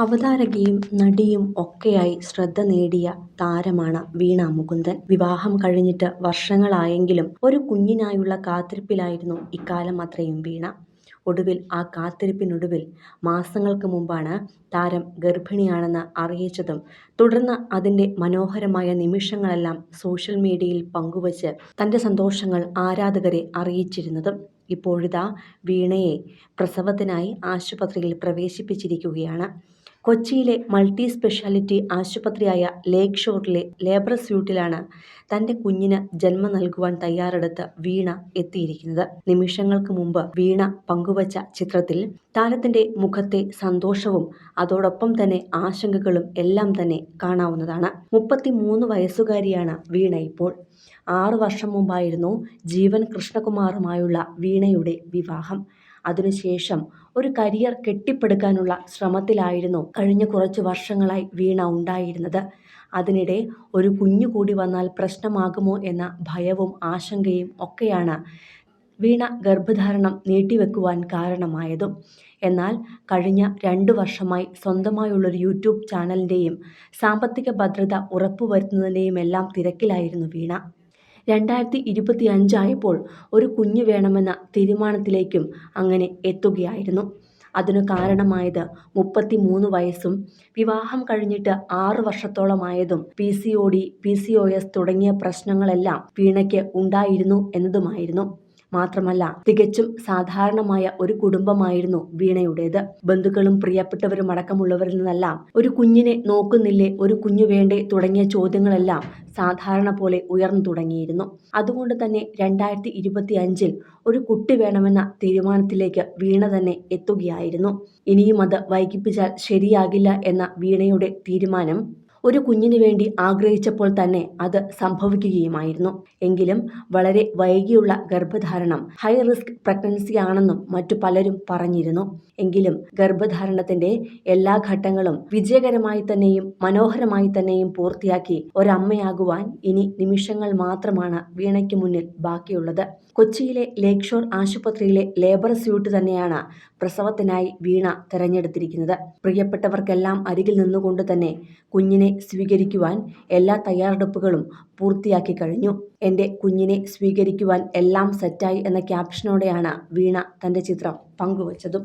അവതാരകയും നടിയും ഒക്കെയായി ശ്രദ്ധ നേടിയ താരമാണ് വീണ മുകുന്ദൻ. വിവാഹം കഴിഞ്ഞിട്ട് വർഷങ്ങളായെങ്കിലും ഒരു കുഞ്ഞിനായുള്ള കാത്തിരിപ്പിലായിരുന്നു ഇക്കാലം അത്രയും വീണ. ഒടുവിൽ ആ കാത്തിരിപ്പിനൊടുവിൽ മാസങ്ങൾക്ക് മുമ്പാണ് താരം ഗർഭിണിയാണെന്ന് അറിയിച്ചതും തുടർന്ന് അതിന്റെ മനോഹരമായ നിമിഷങ്ങളെല്ലാം സോഷ്യൽ മീഡിയയിൽ പങ്കുവച്ച് തന്റെ സന്തോഷങ്ങൾ ആരാധകരെ അറിയിച്ചിരുന്നതും. ഇപ്പോഴിതാ വീണയെ പ്രസവത്തിനായി ആശുപത്രിയിൽ പ്രവേശിപ്പിച്ചിരിക്കുകയാണ്. കൊച്ചിയിലെ മൾട്ടി സ്പെഷ്യാലിറ്റി ആശുപത്രിയായ ലേക്ക് ഷോറിലെ ലേബർ സ്യൂട്ടിലാണ് തന്റെ കുഞ്ഞിന് ജന്മം നൽകുവാൻ തയ്യാറെടുത്ത് വീണ എത്തിയിരിക്കുന്നത്. നിമിഷങ്ങൾക്ക് മുമ്പ് വീണ പങ്കുവച്ച ചിത്രത്തിൽ താരത്തിന്റെ മുഖത്തെ സന്തോഷവും അതോടൊപ്പം തന്നെ ആശങ്കകളും എല്ലാം തന്നെ കാണാവുന്നതാണ്. മുപ്പത്തിമൂന്ന് വയസ്സുകാരിയാണ് വീണ ഇപ്പോൾ. ആറു വർഷം മുമ്പായിരുന്നു ജീവൻ കൃഷ്ണകുമാറുമായുള്ള വീണയുടെ വിവാഹം. അതിനുശേഷം ഒരു കരിയർ കെട്ടിപ്പടുക്കാനുള്ള ശ്രമത്തിലായിരുന്നു കഴിഞ്ഞ കുറച്ച് വർഷങ്ങളായി വീണ ഉണ്ടായിരുന്നത്. അതിനിടെ ഒരു കുഞ്ഞു കൂടി വന്നാൽ പ്രശ്നമാകുമോ എന്ന ഭയവും ആശങ്കയും ഒക്കെയാണ് വീണ ഗർഭധാരണം നീട്ടിവെക്കുവാൻ കാരണമായതും. എന്നാൽ കഴിഞ്ഞ രണ്ടു വർഷമായി സ്വന്തമായുള്ളൊരു യൂട്യൂബ് ചാനലിന്റെയും സാമ്പത്തിക ഭദ്രത ഉറപ്പുവരുത്തുന്നതിന്റെയും എല്ലാം തിരക്കിലായിരുന്നു വീണ. രണ്ടായിരത്തി ഇരുപത്തി അഞ്ചായപ്പോൾ ഒരു കുഞ്ഞ് വേണമെന്ന തീരുമാനത്തിലേക്കും അങ്ങനെ എത്തുകയായിരുന്നു. അതിനു കാരണമായത് മുപ്പത്തി മൂന്ന് വയസ്സും വിവാഹം കഴിഞ്ഞിട്ട് ആറ് വർഷത്തോളമായതും P C O D P C O S തുടങ്ങിയ പ്രശ്നങ്ങളെല്ലാം വീണയ്ക്ക് ഉണ്ടായിരുന്നു എന്നതുമായിരുന്നു. മാത്രമല്ല തികച്ചും സാധാരണമായ ഒരു കുടുംബമായിരുന്നു വീണയുടേത്. ബന്ധുക്കളും പ്രിയപ്പെട്ടവരും അടക്കമുള്ളവരിൽ നിന്നെല്ലാം ഒരു കുഞ്ഞിനെ നോക്കുന്നില്ലേ, ഒരു കുഞ്ഞു വേണ്ടേ തുടങ്ങിയ ചോദ്യങ്ങളെല്ലാം സാധാരണ പോലെ ഉയർന്നു തുടങ്ങിയിരുന്നു. അതുകൊണ്ട് തന്നെ രണ്ടായിരത്തി ഇരുപത്തി അഞ്ചിൽ ഒരു കുട്ടി വേണമെന്ന തീരുമാനത്തിലേക്ക് വീണ തന്നെ എത്തുകയായിരുന്നു. ഇനിയും അത് വൈകിപ്പിച്ചാൽ ശരിയാകില്ല എന്ന വീണയുടെ തീരുമാനം ഒരു കുഞ്ഞിനു വേണ്ടി ആഗ്രഹിച്ചപ്പോൾ തന്നെ അത് സംഭവിക്കുകയുമായിരുന്നു. എങ്കിലും വളരെ വൈകിയുള്ള ഗർഭധാരണം ഹൈ റിസ്ക് പ്രഗ്നൻസി ആണെന്നും മറ്റു പലരും പറഞ്ഞിരുന്നു. എങ്കിലും ഗർഭധാരണത്തിന്റെ എല്ലാ ഘട്ടങ്ങളും വിജയകരമായി തന്നെയും മനോഹരമായി തന്നെയും പൂർത്തിയാക്കി ഒരമ്മയാകുവാൻ ഇനി നിമിഷങ്ങൾ മാത്രമാണ് വീണയ്ക്ക് മുന്നിൽ ബാക്കിയുള്ളത്. കൊച്ചിയിലെ ലേക് ഷോർ ആശുപത്രിയിലെ ലേബർ സ്യൂട്ട് തന്നെയാണ് പ്രസവത്തിനായി വീണ തെരഞ്ഞെടുത്തിരിക്കുന്നത്. പ്രിയപ്പെട്ടവർക്കെല്ലാം അരികിൽ നിന്നുകൊണ്ട് തന്നെ കുഞ്ഞിനെ സ്വീകരിക്കുവാൻ എല്ലാ തയ്യാറെടുപ്പുകളും പൂർത്തിയാക്കി കഴിഞ്ഞു എന്റെ കുഞ്ഞിനെ സ്വീകരിക്കുവാൻ എല്ലാം സെറ്റായി എന്ന ക്യാപ്ഷനോടെയാണ് വീണ തന്റെ ചിത്രം പങ്കുവച്ചതും.